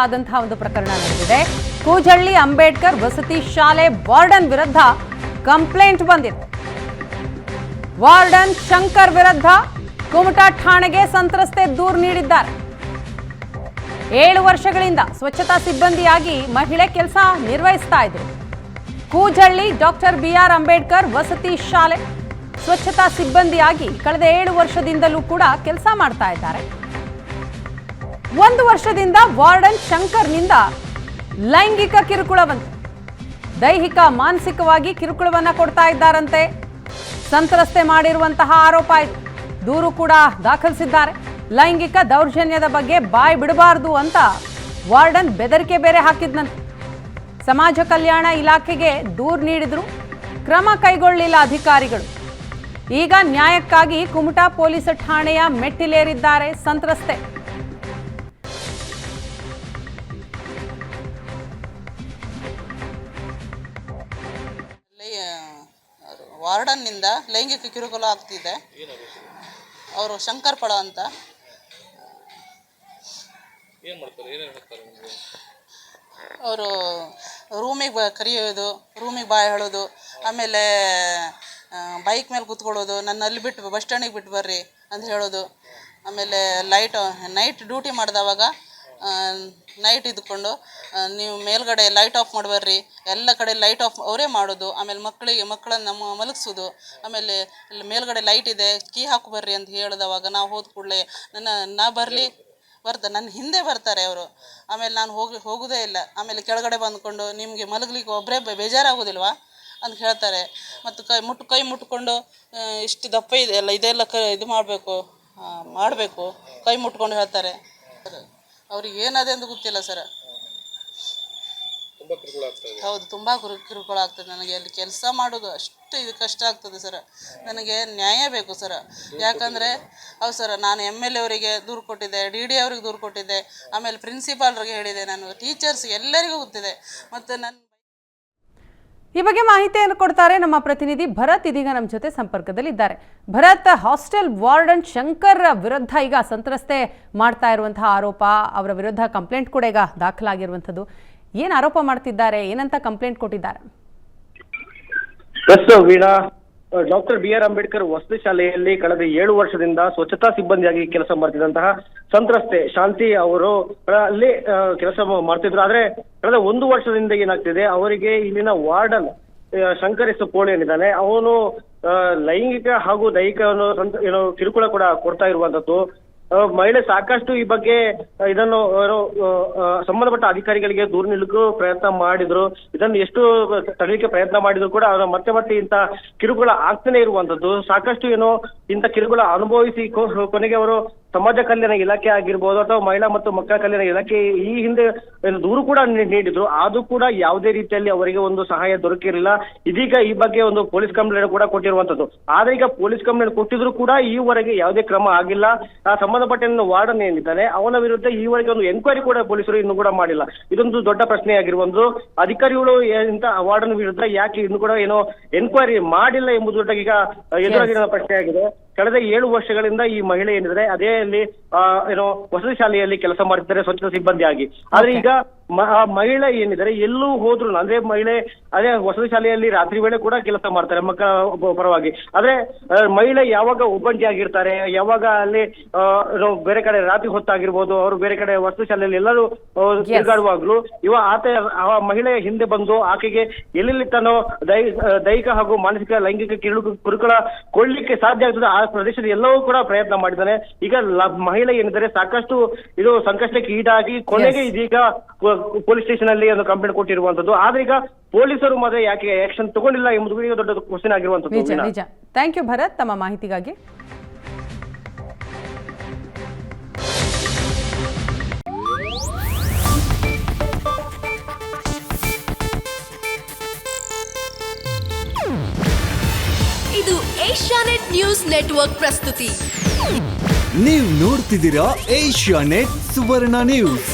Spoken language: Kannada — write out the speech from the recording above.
ಆದಂತಹ ಒಂದು ಪ್ರಕರಣ ನಡೆದಿದೆ. ಕೂಜಳ್ಳಿ ಅಂಬೇಡ್ಕರ್ ವಸತಿ ಶಾಲೆ ವಾರ್ಡನ್ ವಿರುದ್ಧ ಕಂಪ್ಲೇಂಟ್ ಬಂದಿದೆ. ವಾರ್ಡನ್ ಶಂಕರ್ ವಿರುದ್ಧ ಕುಮಟಾ ಠಾಣೆಗೆ ಸಂತ್ರಸ್ತೆ ದೂರು ನೀಡಿದ್ದಾರೆ. ಏಳು ವರ್ಷಗಳಿಂದ ಸ್ವಚ್ಛತಾ ಸಿಬ್ಬಂದಿಯಾಗಿ ಮಹಿಳೆ ಕೆಲಸ ನಿರ್ವಹಿಸ್ತಾ ಇದ್ರು. Kujalli doctor B R Ambedkar ವಸತಿ ಶಾಲೆ ಸ್ವಚ್ಛತಾ ಸಿಬ್ಬಂದಿಯಾಗಿ ಕಳೆದ ಏಳು ವರ್ಷದಿಂದಲೂ ಕೂಡ ಕೆಲಸ ಮಾಡ್ತಾ ಇದ್ದಾರೆ. ಒಂದು ವರ್ಷದಿಂದ ವಾರ್ಡನ್ ಶಂಕರ್ನಿಂದ ಲೈಂಗಿಕ ಕಿರುಕುಳ ಬಂತು. ದೈಹಿಕ, ಮಾನಸಿಕವಾಗಿ ಕಿರುಕುಳವನ್ನ ಕೊಡ್ತಾ ಇದ್ದಾರಂತೆ. ಸಂತ್ರಸ್ತೆ ಮಾಡಿರುವಂತಹ ಆರೋಪ ಇದು ದೂರು ಕೂಡ ದಾಖಲಿಸಿದ್ದಾರೆ. ಲೈಂಗಿಕ ದೌರ್ಜನ್ಯದ ಬಗ್ಗೆ ಬಾಯ್ ಬಿಡಬಾರದು ಅಂತ ವಾರ್ಡನ್ ಬೆದರಿಕೆ ಬೇರೆ ಹಾಕಿದ್ನಂತೆ. ಸಮಾಜ ಕಲ್ಯಾಣ ಇಲಾಖೆಗೆ ದೂರು ನೀಡಿದ್ರು. ಕ್ರಮ ಕೈಗೊಳ್ಳಲಿಲ್ಲ ಅಧಿಕಾರಿಗಳು. ಈಗ ನ್ಯಾಯಕ್ಕಾಗಿ ಕುಮಟಾ ಪೊಲೀಸ್ ಠಾಣೆಯ ಮೆಟ್ಟಿಲೇರಿದ್ದಾರೆ ಸಂತ್ರಸ್ತೆ. ವಾರ್ಡನ್ನಿಂದ ಲೈಂಗಿಕ ಕಿರುಕುಳ ಆಗ್ತಿದೆ. ಅವರು ಶಂಕರ್ ಪಳ ಅಂತ. ಅವರು ರೂಮಿಗೆ ಬ ಕರೆಯೋದು ರೂಮಿಗೆ ಬಾಯ್ ಹೇಳೋದು ಆಮೇಲೆ ಬೈಕ್ ಮೇಲೆ ಕೂತ್ಕೊಳ್ಳೋದು ನನ್ನ ಅಲ್ಲಿ ಬಿಟ್ಟು ಬಸ್ ಸ್ಟ್ಯಾಂಡಿಗೆ ಬಿಟ್ಟು ಬರ್ರಿ ಅಂತ ಹೇಳೋದು. ಆಮೇಲೆ ಲೈಟ್ ನೈಟ್ ಡ್ಯೂಟಿ ಮಾಡಿದವಾಗ ನೈಟ್ ಇದ್ಕೊಂಡು ನೀವು ಮೇಲ್ಗಡೆ ಲೈಟ್ ಆಫ್ ಮಾಡಬೇಡ್ರಿ ಎಲ್ಲ ಕಡೆ ಲೈಟ್ ಆಫ್ ಅವರೇ ಮಾಡೋದು. ಆಮೇಲೆ ಮಕ್ಕಳಿಗೆ, ಮಕ್ಕಳನ್ನು ನಮ್ಮ ಮಲಗಿಸೋದು. ಆಮೇಲೆ ಇಲ್ಲಿ ಮೇಲ್ಗಡೆ ಲೈಟ್ ಇದೆ ಕೀ ಹಾಕು ಬರ್ರಿ ಅಂತ ಹೇಳಿದವಾಗ ನಾವು ಹೋದ ಕೂಡಲೇ, ನನ್ನ, ನಾ ಬರಲಿ, ಬರ್ತಾ ನನ್ನ ಹಿಂದೆ ಬರ್ತಾರೆ ಅವರು. ಆಮೇಲೆ ನಾನು ಹೋಗಿ, ಹೋಗೋದೇ ಇಲ್ಲ. ಆಮೇಲೆ ಕೆಳಗಡೆ ಬಂದ್ಕೊಂಡು ನಿಮಗೆ ಮಲಗಲಿಕ್ಕೆ ಒಬ್ಬರೇ ಬೇಜಾರಾಗೋದಿಲ್ವಾ? ಅಂತ ಹೇಳ್ತಾರೆ. ಮತ್ತು ಕೈ ಮುಟ್ಟು ಕೈ ಮುಟ್ಕೊಂಡು ಇಷ್ಟು ದಪ್ಪ ಇದೆ ಅಲ್ಲ ಇದೆಲ್ಲ ಕ, ಇದು ಮಾಡಬೇಕು ಮಾಡಬೇಕು. ಕೈ ಮುಟ್ಕೊಂಡು ಹೇಳ್ತಾರೆ. ಅವ್ರಿಗೆ ಏನದೆ ಅಂತ ಗೊತ್ತಿಲ್ಲ ಸರ್. ತುಂಬ ಕಿರುಕುಳ ಆಗ್ತಾ ಇದೆ. ಹೌದು ತುಂಬ ಕುರು ಕಿರುಕುಳ ಆಗ್ತದೆ ನನಗೆ. ಅಲ್ಲಿ ಕೆಲಸ ಮಾಡೋದು ಅಷ್ಟು ಇದು ಕಷ್ಟ ಆಗ್ತದೆ ಸರ್. ನನಗೆ ನ್ಯಾಯ ಬೇಕು ಸರ್. ಯಾಕಂದರೆ ಹೌದು ಸರ್ ನಾನು ಎಂ ಎಲ್ ಅವರಿಗೆ ದೂರು ಕೊಟ್ಟಿದ್ದೆ ಡಿ ಡಿ ಅವ್ರಿಗೆ ದೂರು ಕೊಟ್ಟಿದ್ದೆ ಆಮೇಲೆ ಪ್ರಿನ್ಸಿಪಾಲ್ರಿಗೆ ಹೇಳಿದೆ ನಾನು ಟೀಚರ್ಸ್ ಎಲ್ಲರಿಗೂ ಗೊತ್ತಿದೆ. ಮತ್ತು ನನ್ನ ಈ ಬಗ್ಗೆ ಮಾಹಿತಿಯನ್ನು ಕೊಡ್ತಾರೆ ನಮ್ಮ ಪ್ರತಿನಿಧಿ ಭರತ್ ಇದೀಗ ನಮ್ಮ ಜೊತೆ ಸಂಪರ್ಕದಲ್ಲಿದ್ದಾರೆ. ಭರತ್, ಹಾಸ್ಟೆಲ್ ವಾರ್ಡನ್ ಶಂಕರ್ ವಿರುದ್ಧ ಈಗ ಸಂತ್ರಸ್ತೆ ಮಾಡ್ತಾ ಇರುವಂತಹ ಆರೋಪ, ಅವರ ವಿರುದ್ಧ ಕಂಪ್ಲೇಂಟ್ ಕೂಡ ಈಗ ದಾಖಲಾಗಿರುವಂಥದ್ದು. ಏನು ಆರೋಪ ಮಾಡ್ತಿದ್ದಾರೆ? ಏನಂತ ಕಂಪ್ಲೇಂಟ್ ಕೊಟ್ಟಿದ್ದಾರೆ? Veena. Doctor B R Ambedkar ವಸತಿ ಶಾಲೆಯಲ್ಲಿ ಕಳೆದ ಏಳು ವರ್ಷದಿಂದ ಸ್ವಚ್ಛತಾ ಸಿಬ್ಬಂದಿಯಾಗಿ ಕೆಲಸ ಮಾಡ್ತಿದ್ದಂತಹ ಸಂತ್ರಸ್ತೆ ಶಾಂತಿ ಅವರು ಅಲ್ಲಿ ಕೆಲಸ ಮಾಡ್ತಿದ್ರು. ಆದ್ರೆ ಕಳೆದ ಒಂದು ವರ್ಷದಿಂದ ಏನಾಗ್ತಿದೆ ಅವರಿಗೆ ಇಲ್ಲಿನ ವಾರ್ಡನ್ ಆ, ಶಂಕರ್ ಎಸ್ ಪೋಳಿ ಏನಿದ್ದಾನೆ ಅವನು ಲೈಂಗಿಕ ಹಾಗೂ ದೈಹಿಕ ಏನೋ ಕಿರುಕುಳ ಕೂಡ ಕೊಡ್ತಾ ಇರುವಂತದ್ದು. ಮಹಿಳೆ ಸಾಕಷ್ಟು ಈ ಬಗ್ಗೆ ಇದನ್ನು ಸಂಬಂಧಪಟ್ಟ ಅಧಿಕಾರಿಗಳಿಗೆ ದೂರ ನೀಡಲಿಕ್ಕೂ ಪ್ರಯತ್ನ ಮಾಡಿದ್ರು. ಇದನ್ನು ಎಷ್ಟು ತಡೀಲಿಕ್ಕೆ ಪ್ರಯತ್ನ ಮಾಡಿದ್ರು ಕೂಡ ಅವರ ಮತ್ತೆ ಮತ್ತೆ ಇಂಥ ಕಿರುಕುಳ ಆಗ್ತಾನೆ ಇರುವಂತದ್ದು ಸಾಕಷ್ಟು ಏನು ಇಂಥ ಕಿರುಕುಳ ಅನುಭವಿಸಿ ಕೊನೆಗೆ ಅವರು ಸಮಾಜ ಕಲ್ಯಾಣ ಇಲಾಖೆ ಆಗಿರ್ಬೋದು ಅಥವಾ ಮಹಿಳಾ ಮತ್ತು ಮಕ್ಕಳ ಕಲ್ಯಾಣ ಇಲಾಖೆ ಈ ಹಿಂದೆ ದೂರು ಕೂಡ ನೀಡಿದ್ರು. ಅದು ಕೂಡ ಯಾವುದೇ ರೀತಿಯಲ್ಲಿ ಅವರಿಗೆ ಒಂದು ಸಹಾಯ ದೊರಕಿರಲಿಲ್ಲ. ಇದೀಗ ಈ ಬಗ್ಗೆ ಒಂದು ಪೊಲೀಸ್ ಕಂಪ್ಲೇಂಟ್ ಕೂಡ ಕೊಟ್ಟಿರುವಂತದ್ದು. ಆದ್ರೆ ಈಗ ಪೊಲೀಸ್ ಕಂಪ್ಲೇಂಟ್ ಕೊಟ್ಟಿದ್ರು ಕೂಡ ಈವರೆಗೆ ಯಾವುದೇ ಕ್ರಮ ಆಗಿಲ್ಲ. ಆ ಸಂಬಂಧಪಟ್ಟ ವಾರ್ಡನ್ ಏನಿದ್ದಾನೆ, ಅವನ ವಿರುದ್ಧ ಈವರೆಗೆ ಒಂದು ಎನ್ಕ್ವೈರಿ ಕೂಡ ಪೊಲೀಸರು ಇನ್ನು ಕೂಡ ಮಾಡಿಲ್ಲ. ಇದೊಂದು ದೊಡ್ಡ ಪ್ರಶ್ನೆ ಆಗಿರುವಂತದ್ದು ಅಧಿಕಾರಿಗಳು ಇಂತ ವಾರ್ಡನ್ ವಿರುದ್ಧ ಯಾಕೆ ಇನ್ನು ಕೂಡ ಏನೋ ಎನ್ಕ್ವೈರಿ ಮಾಡಿಲ್ಲ ಎಂಬುದು ಈಗ ಎದುರಾಗಿರೋ ಪ್ರಶ್ನೆ ಆಗಿದೆ ಕಳೆದ ಏಳು ವರ್ಷಗಳಿಂದ ಈ ಮಹಿಳೆ ಏನಿದ್ರೆ ಅದೇ ಅಲ್ಲಿ ಆ, ಏನೋ ವಸತಿ ಶಾಲೆಯಲ್ಲಿ ಕೆಲಸ ಮಾಡ್ತಿದ್ದಾರೆ ಸ್ವಚ್ಛತಾ ಸಿಬ್ಬಂದಿಯಾಗಿ. ಆದ್ರೆ ಈಗ ಆ ಮಹಿಳೆ ಏನಿದ್ದಾರೆ ಎಲ್ಲೂ ಹೋದ್ರು ಅಂದ್ರೆ ಮಹಿಳೆ ಅದೇ ವಸತಿ ಶಾಲೆಯಲ್ಲಿ ರಾತ್ರಿ ವೇಳೆ ಕೂಡ ಕೆಲಸ ಮಾಡ್ತಾರೆ ಮಕ್ಕಳ ಪರವಾಗಿ. ಆದ್ರೆ ಮಹಿಳೆ ಯಾವಾಗ ಒಬ್ಬಂಟಿ ಆಗಿರ್ತಾರೆ ಯಾವಾಗ ಅಲ್ಲಿ ಬೇರೆ ಕಡೆ ರಾತ್ರಿ ಹೊತ್ತಾಗಿರ್ಬೋದು ಅವರು ಬೇರೆ ಕಡೆ ವಸತಿ ಶಾಲೆಯಲ್ಲಿ ಎಲ್ಲರೂ ತಿರುಗಾಡುವಾಗ್ಲೂ ಇವ ಆತ ಆ ಮಹಿಳೆ ಹಿಂದೆ ಬಂದು ಆಕೆಗೆ ಎಲ್ಲೆಲ್ಲಿ ತಾನು ದೈ ದೈಹಿಕ ಹಾಗೂ ಮಾನಸಿಕ ಲೈಂಗಿಕ ಕಿರುಳು ಕುರುಕುಳ ಕೊಡ್ಲಿಕ್ಕೆ ಸಾಧ್ಯ ಆಗ್ತದೆ ಆ ಪ್ರದೇಶದ ಎಲ್ಲವೂ ಕೂಡ ಪ್ರಯತ್ನ ಮಾಡಿದ್ದಾನೆ. ಈಗ ಮಹಿಳೆ ಏನಿದ್ದಾರೆ ಸಾಕಷ್ಟು ಇದು ಸಂಕಷ್ಟಕ್ಕೆ ಈಡಾಗಿ ಕೊನೆಗೆ ಇದೀಗ ಪೊಲೀಸ್ ಸ್ಟೇಷನ್ ಅಲ್ಲಿ ಒಂದು ಕಂಪ್ಲೇಂಟ್ ಕೊಟ್ಟಿರುವಂತದ್ದು. ಆದ್ರೆ ಈಗ ಪೊಲೀಸರು ಮಾತ್ರ ಯಾಕೆ ಆಕ್ಷನ್ ತಗೊಂಡಿಲ್ಲ ಎಂಬುದು ಈಗ ದೊಡ್ಡ ಕ್ವಶನ್ ಆಗಿರುವಂತದ್ದು ನಿಜ ನಿಜ. ಥ್ಯಾಂಕ್ ಯು ಭರತ್ ತಮ್ಮ ಮಾಹಿತಿಗಾಗಿ. ಇದು ಏಷ್ಯಾನೆಟ್ ನ್ಯೂಸ್ ನೆಟ್ವರ್ಕ್ ಪ್ರಸ್ತುತಿ. ನೀವು ನೋಡ್ತಿದ್ದೀರಾ ಏಷ್ಯಾನೆಟ್ ಸುವರ್ಣ ನ್ಯೂಸ್.